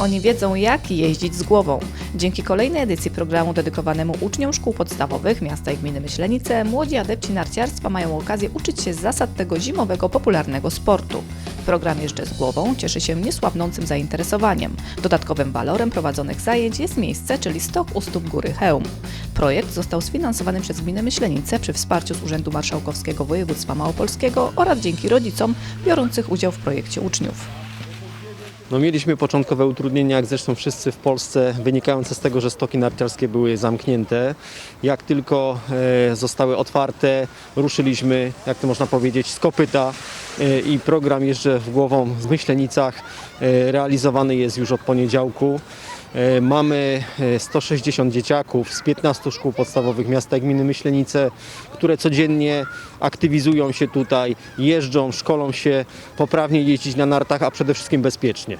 Oni wiedzą, jak jeździć z głową. Dzięki kolejnej edycji programu dedykowanemu uczniom szkół podstawowych miasta i gminy Myślenice, młodzi adepci narciarstwa mają okazję uczyć się zasad tego zimowego, popularnego sportu. Program Jeżdżę z głową cieszy się niesłabnącym zainteresowaniem. Dodatkowym walorem prowadzonych zajęć jest miejsce, czyli stok u stóp góry Chełm. Projekt został sfinansowany przez gminę Myślenice przy wsparciu z Urzędu Marszałkowskiego Województwa Małopolskiego oraz dzięki rodzicom biorących udział w projekcie uczniów. No, mieliśmy początkowe utrudnienia, jak zresztą wszyscy w Polsce, wynikające z tego, że stoki narciarskie były zamknięte. Jak tylko e, zostały otwarte, ruszyliśmy, jak to można powiedzieć, z kopyta e, i program Jeżdżę w głową w Myślenicach e, realizowany jest już od poniedziałku. E, Mamy e, 160 dzieciaków z 15 szkół podstawowych miasta gminy Myślenice, które codziennie aktywizują się tutaj, jeżdżą, szkolą się poprawnie jeździć na nartach, a przede wszystkim bezpiecznie.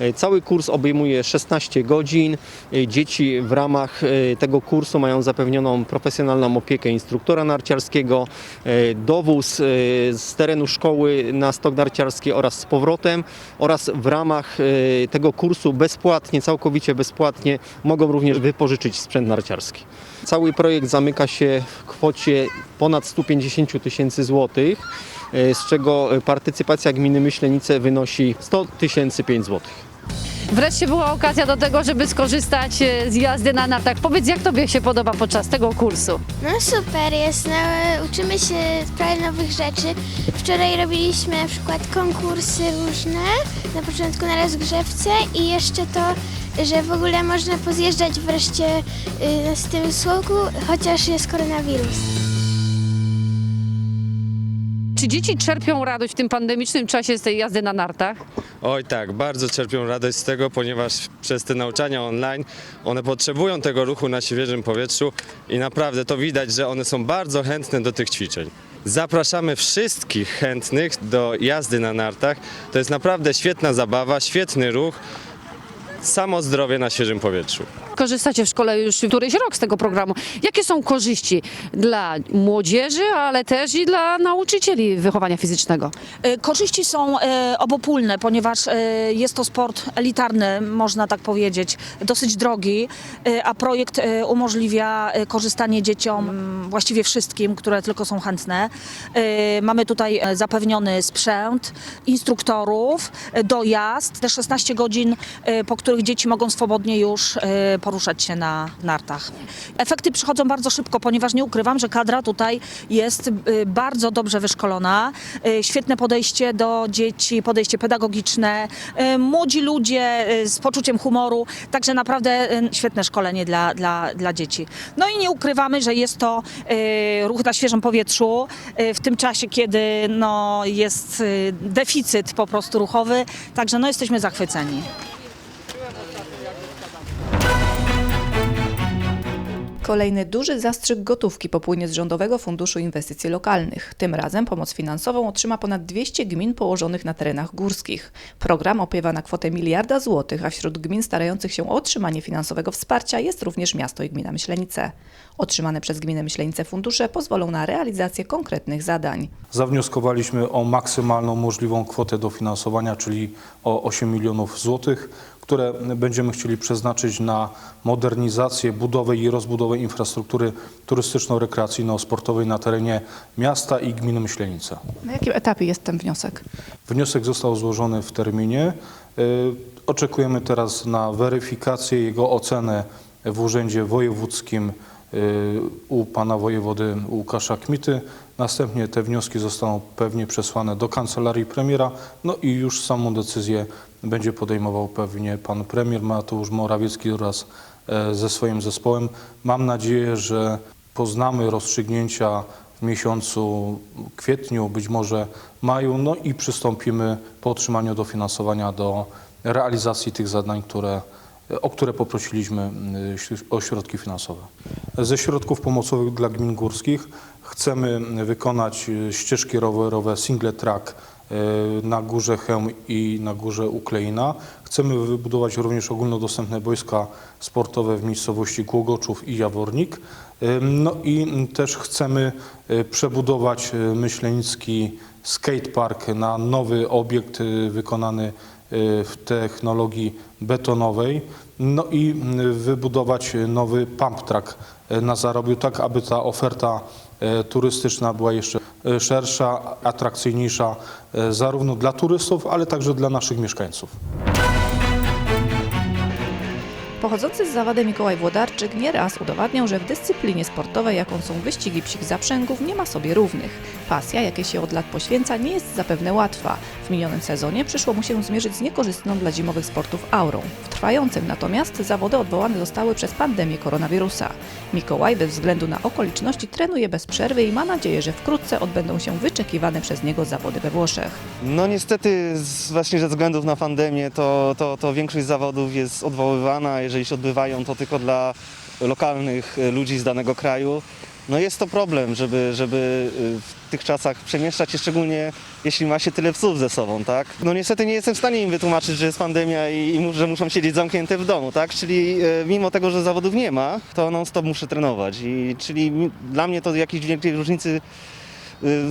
E, Cały kurs obejmuje 16 godzin. E, Dzieci w ramach e, tego kursu mają zapewnioną profesjonalną opiekę instruktora narciarskiego, dowóz z terenu szkoły na stok narciarski oraz z powrotem oraz w ramach tego kursu bezpłatnie, całkowicie bezpłatnie mogą również wypożyczyć sprzęt narciarski. Cały projekt zamyka się w kwocie ponad 150 tysięcy złotych, z czego partycypacja gminy Myślenice wynosi 100 tysięcy 5 złotych. Wreszcie była okazja do tego, żeby skorzystać e, z jazdy na nartach. Powiedz, jak Tobie się podoba podczas tego kursu? No super jest, no, uczymy się prawie nowych rzeczy. Wczoraj robiliśmy na przykład konkursy różne, na początku na rozgrzewce i jeszcze to, że w ogóle można pozjeżdżać wreszcie y, z tym słoku, chociaż jest koronawirus. Czy dzieci czerpią radość w tym pandemicznym czasie z tej jazdy na nartach? Oj tak, bardzo czerpią radość z tego, ponieważ przez te nauczania online one potrzebują tego ruchu na świeżym powietrzu i naprawdę to widać, że one są bardzo chętne do tych ćwiczeń. Zapraszamy wszystkich chętnych do jazdy na nartach. To jest naprawdę świetna zabawa, świetny ruch, samo zdrowie na świeżym powietrzu. Korzystacie w szkole już któryś rok z tego programu. Jakie są korzyści dla młodzieży, ale też i dla nauczycieli wychowania fizycznego? E, Korzyści są e, obopólne, ponieważ e, jest to sport elitarny, można tak powiedzieć, dosyć drogi, a projekt umożliwia korzystanie dzieciom, właściwie wszystkim, które tylko są chętne. Mamy tutaj zapewniony sprzęt, instruktorów, dojazd, te 16 godzin, po których dzieci mogą swobodnie już poruszać się na nartach. Efekty przychodzą bardzo szybko, ponieważ nie ukrywam, że kadra tutaj jest e, bardzo dobrze wyszkolona, e, świetne podejście do dzieci, podejście pedagogiczne, e, młodzi ludzie z poczuciem humoru, także naprawdę świetne szkolenie dla, dla, dla dzieci. No i nie ukrywamy, że jest to ruch na świeżym powietrzu w tym czasie, kiedy no, jest deficyt po prostu ruchowy, także no, jesteśmy zachwyceni. Kolejny duży zastrzyk gotówki popłynie z Rządowego Funduszu Inwestycji Lokalnych. Tym razem pomoc finansową otrzyma ponad 200 gmin położonych na terenach górskich. Program opiewa na kwotę miliarda złotych, a wśród gmin starających się o otrzymanie finansowego wsparcia jest również miasto i gmina Myślenice. Otrzymane przez gminę Myślenice fundusze pozwolą na realizację konkretnych zadań. Zawnioskowaliśmy o maksymalną możliwą kwotę dofinansowania, czyli o 8 milionów złotych, które będziemy chcieli przeznaczyć na modernizację, budowę i rozbudowę infrastruktury turystyczno-rekreacyjno-sportowej na terenie miasta i gminy Myślenice. Na jakim etapie jest ten wniosek? Wniosek został złożony w terminie. Y, Oczekujemy teraz na weryfikację, jego ocenę w Urzędzie Wojewódzkim y, u pana wojewody Łukasza Kmity. Następnie te wnioski zostaną pewnie przesłane do kancelarii premiera, no i już samą decyzję będzie podejmował pewnie pan premier Mateusz Morawiecki wraz e, ze swoim zespołem. Mam nadzieję, że poznamy rozstrzygnięcia w miesiącu kwietniu, być może maju, no i przystąpimy po otrzymaniu dofinansowania do realizacji tych zadań, które, o które poprosiliśmy y, o środki finansowe. Ze środków pomocowych dla gmin górskich chcemy wykonać y, ścieżki rowerowe single track y, na górze Chełm i na górze Ukleina. Chcemy wybudować również ogólnodostępne boiska sportowe w miejscowości Głogoczów i Jawornik. Ym, No i też chcemy y, przebudować y, myślenicki skatepark na nowy obiekt y, wykonany w technologii betonowej, no i y, wybudować nowy pump track y, na Zarobiu, tak aby ta oferta y, turystyczna była jeszcze y, szersza, atrakcyjniejsza y, zarówno dla turystów, ale także dla naszych mieszkańców. Pochodzący z zawody Mikołaj Włodarczyk nieraz udowadniał, że w dyscyplinie sportowej, jaką są wyścigi psich zaprzęgów, nie ma sobie równych. Pasja, jakiej się od lat poświęca, nie jest zapewne łatwa. W minionym sezonie przyszło mu się zmierzyć z niekorzystną dla zimowych sportów aurą. W trwającym natomiast zawody odwołane zostały przez pandemię koronawirusa. Mikołaj bez względu na okoliczności trenuje bez przerwy i ma nadzieję, że wkrótce odbędą się wyczekiwane przez niego zawody we Włoszech. No niestety z, właśnie ze względów na pandemię to, to, to większość zawodów jest odwoływana, jeżeli się odbywają to tylko dla lokalnych y, ludzi z danego kraju. No jest to problem, żeby, żeby y, w tych czasach przemieszczać się, szczególnie jeśli ma się tyle psów ze sobą, tak? No niestety nie jestem w stanie im wytłumaczyć, że jest pandemia i, i że muszą siedzieć zamknięte w domu, tak? Czyli y, mimo tego, że zawodów nie ma, to non stop muszę trenować i czyli dla mnie to jakiejś wielkiej różnicy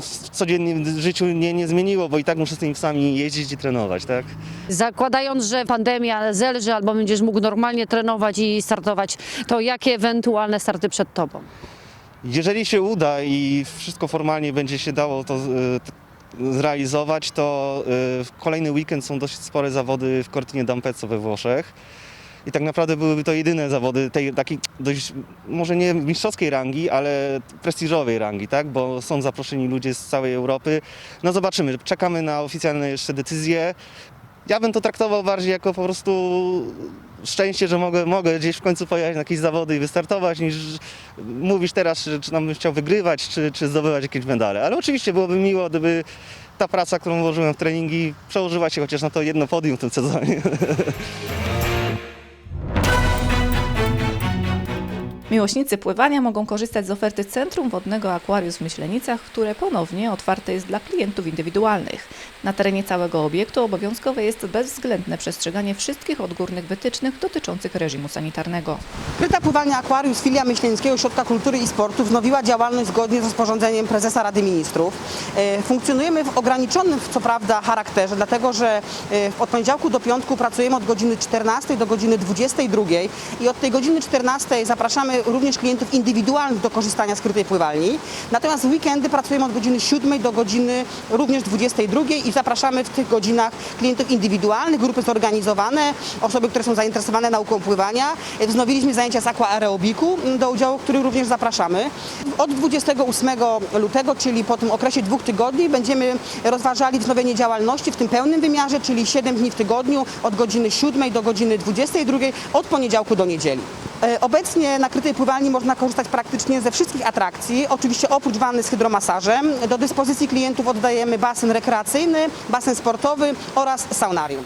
w codziennym życiu nie, nie zmieniło, bo i tak muszę z tymi psami jeździć i trenować, tak? Zakładając, że pandemia zelży albo będziesz mógł normalnie trenować i startować, to jakie ewentualne starty przed tobą? Jeżeli się uda i wszystko formalnie będzie się dało to t- zrealizować, to e, w kolejny weekend są dość spore zawody w Cortinie d'Ampezzo we Włoszech. I tak naprawdę byłyby to jedyne zawody tej takiej dość, może nie mistrzowskiej rangi, ale prestiżowej rangi, tak? Bo są zaproszeni ludzie z całej Europy. No zobaczymy, czekamy na oficjalne jeszcze decyzje. Ja bym to traktował bardziej jako po prostu szczęście, że mogę, mogę gdzieś w końcu pojechać na jakieś zawody i wystartować, niż mówisz teraz, czy, czy nam bym chciał wygrywać, czy, czy zdobywać jakieś medale. Ale oczywiście byłoby miło, gdyby ta praca, którą włożyłem w treningi, przełożyła się chociaż na to jedno podium w tym sezonie. Miłośnicy pływania mogą korzystać z oferty Centrum Wodnego Aquarius w Myślenicach, które ponownie otwarte jest dla klientów indywidualnych. Na terenie całego obiektu obowiązkowe jest bezwzględne przestrzeganie wszystkich odgórnych wytycznych dotyczących reżimu sanitarnego. Kryta Pływania Aquarius, filia Myślenickiego Ośrodka Kultury i Sportu wznowiła działalność zgodnie z rozporządzeniem prezesa Rady Ministrów. E, Funkcjonujemy w ograniczonym, co prawda, charakterze, dlatego że e, od poniedziałku do piątku pracujemy od godziny 14 do godziny 22 i od tej godziny 14 zapraszamy również klientów indywidualnych do korzystania z krytej pływalni. Natomiast w weekendy pracujemy od godziny 7 do godziny również 22 i zapraszamy w tych godzinach klientów indywidualnych, grupy zorganizowane, osoby, które są zainteresowane nauką pływania. Wznowiliśmy zajęcia z aquaerobiku, do udziału w których również zapraszamy. Od 28 lutego, czyli po tym okresie dwóch tygodni, będziemy rozważali wznowienie działalności w tym pełnym wymiarze, czyli 7 dni w tygodniu, od godziny 7 do godziny 22, od poniedziałku do niedzieli. E, Obecnie na krytej pływalni można korzystać praktycznie ze wszystkich atrakcji, oczywiście oprócz wanny z hydromasażem. Do dyspozycji klientów oddajemy basen rekreacyjny, basen sportowy oraz saunarium.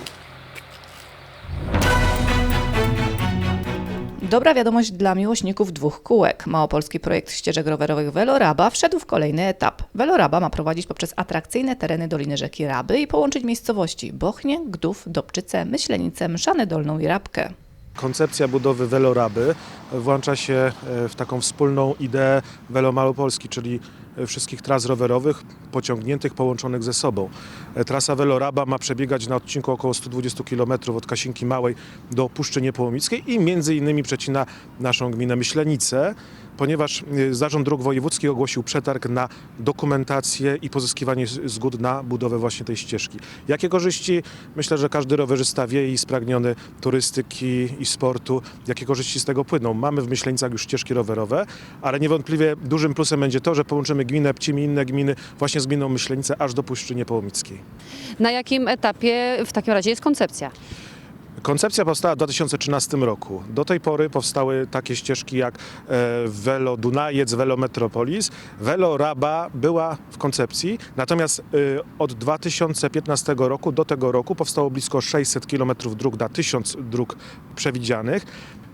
Dobra wiadomość dla miłośników dwóch kółek. Małopolski projekt ścieżek rowerowych Veloraba wszedł w kolejny etap. Veloraba ma prowadzić poprzez atrakcyjne tereny Doliny Rzeki Raby i połączyć miejscowości Bochnie, Gdów, Dobczyce, Myślenice, Mszanę Dolną i Rabkę. Koncepcja budowy Veloraby włącza się e, w taką wspólną ideę Velo Malopolski, czyli e, wszystkich tras rowerowych pociągniętych, połączonych ze sobą. E, Trasa Veloraba ma przebiegać na odcinku około 120 km od Kasinki Małej do Puszczy Niepołomickej i między innymi przecina naszą gminę Myślenice, ponieważ e, Zarząd Dróg Wojewódzkich ogłosił przetarg na dokumentację i pozyskiwanie zgód na budowę właśnie tej ścieżki. Jakie korzyści? Myślę, że każdy rowerzysta wie i spragniony turystyki i sportu, jakie korzyści z tego płyną. Mamy w Myślenicach już ścieżki rowerowe, ale niewątpliwie dużym plusem będzie to, że połączymy gminę Pcim i inne gminy właśnie z gminą Myślenice aż do Puszczy Niepołomickiej. Na jakim etapie w takim razie jest koncepcja? Koncepcja powstała w 2013 roku. Do tej pory powstały takie ścieżki jak e, Velo Dunajec, Velo Metropolis. Velo Raba była w koncepcji, natomiast e, od 2015 roku do tego roku powstało blisko 600 km dróg na 1000 dróg przewidzianych.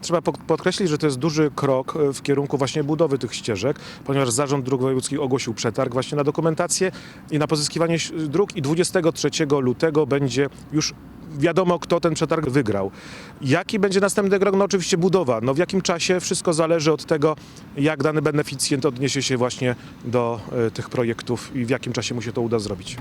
Trzeba podkreślić, że to jest duży krok e, w kierunku właśnie budowy tych ścieżek, ponieważ Zarząd Dróg Wojewódzkich ogłosił przetarg właśnie na dokumentację i na pozyskiwanie dróg i 23 lutego będzie już wiadomo, kto ten przetarg wygrał. Jaki będzie następny krok? No oczywiście budowa. No w jakim czasie? Wszystko zależy od tego, jak dany beneficjent odniesie się właśnie do e, tych projektów i w jakim czasie mu się to uda zrobić.